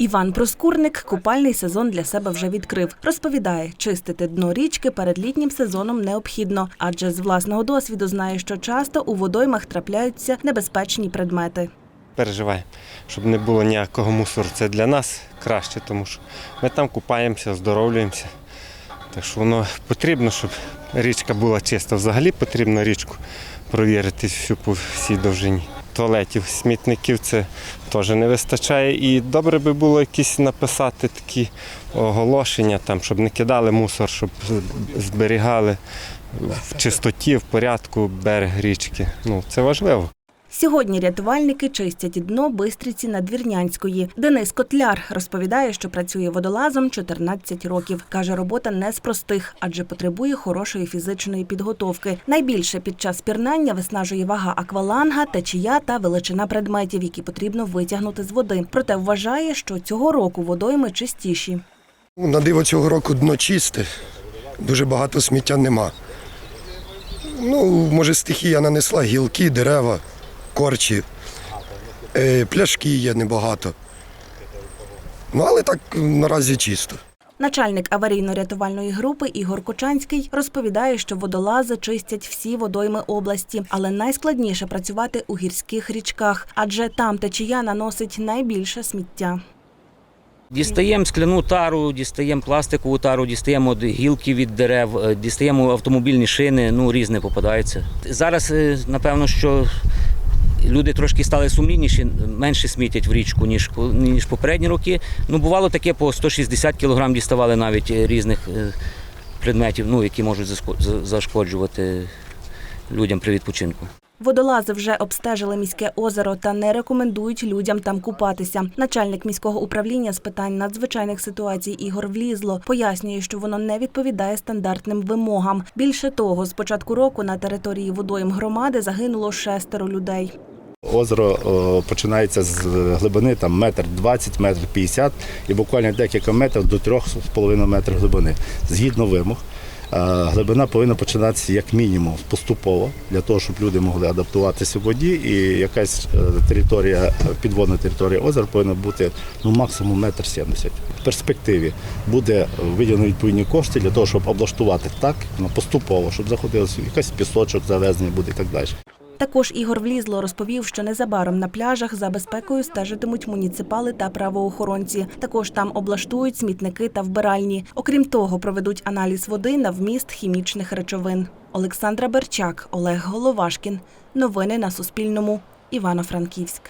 Іван Проскурник купальний сезон для себе вже відкрив. Розповідає, чистити дно річки перед літнім сезоном необхідно, адже з власного досвіду знає, що часто у водоймах трапляються небезпечні предмети. переживаємо, щоб не було ніякого мусору. Це для нас краще, тому що ми там купаємося, оздоровлюємося. Так що воно потрібно, щоб річка була чиста. Взагалі потрібно річку провірити всю по всій довжині. Туалетів, смітників це теж не вистачає. І добре би було якісь написати такі оголошення, там, щоб не кидали мусор, щоб зберігали в чистоті, в порядку берег річки. Ну, це важливо. Сьогодні рятувальники чистять дно Бистриці Надвірнянської. Денис Котляр розповідає, що працює водолазом 14 років. Каже, робота не з простих, адже потребує хорошої фізичної підготовки. Найбільше під час пірнання виснажує вага акваланга, течія та величина предметів, які потрібно витягнути з води. Проте вважає, що цього року водойми чистіші. Ну, На диво цього року дно чисте, дуже багато сміття нема. Ну, може, стихія нанесла гілки, дерева, корчі, е, пляшки є небагато. Ну, але так наразі чисто. Начальник аварійно-рятувальної групи Ігор Кочанський розповідає, що водолази чистять всі водойми області, але найскладніше працювати у гірських річках, адже там течія наносить найбільше сміття. Дістаємо скляну тару, дістаємо пластикову тару, дістаємо гілки від дерев, е, дістаємо автомобільні шини, ну різне попадається. Зараз, е, напевно, що люди трошки стали сумлінніші, менше смітять в річку, ніж, ніж попередні роки. Ну, бувало таке, по 160 кг діставали навіть е, різних е, предметів, ну, які можуть зашкоджувати людям при відпочинку. Водолази вже обстежили міське озеро та не рекомендують людям там купатися. Начальник міського управління з питань надзвичайних ситуацій Ігор Влізло пояснює, що воно не відповідає стандартним вимогам. Більше того, з початку року на території водойм громади загинуло шестеро людей. Озеро о, починається з глибини там метр 20, метр 50 і буквально декілька метрів до 3,5 метрів глибини. Згідно вимог, е, глибина повинна починатися як мінімум поступово, для того, щоб люди могли адаптуватися в воді, і якась е, територія, підводна територія озера повинна бути ну, максимум метр 70. В перспективі буде виділено відповідні кошти для того, щоб облаштувати так ну, поступово, щоб заходилося якась пісочок завезений буде і так далі. Також Ігор Влізло розповів, що незабаром на пляжах за безпекою стежитимуть муніципали та правоохоронці. Також там облаштують смітники та вбиральні. Окрім того, проведуть аналіз води на вміст хімічних речовин. Олександра Берчак, Олег Головашкін. Новини на Суспільному. Івано-Франківськ.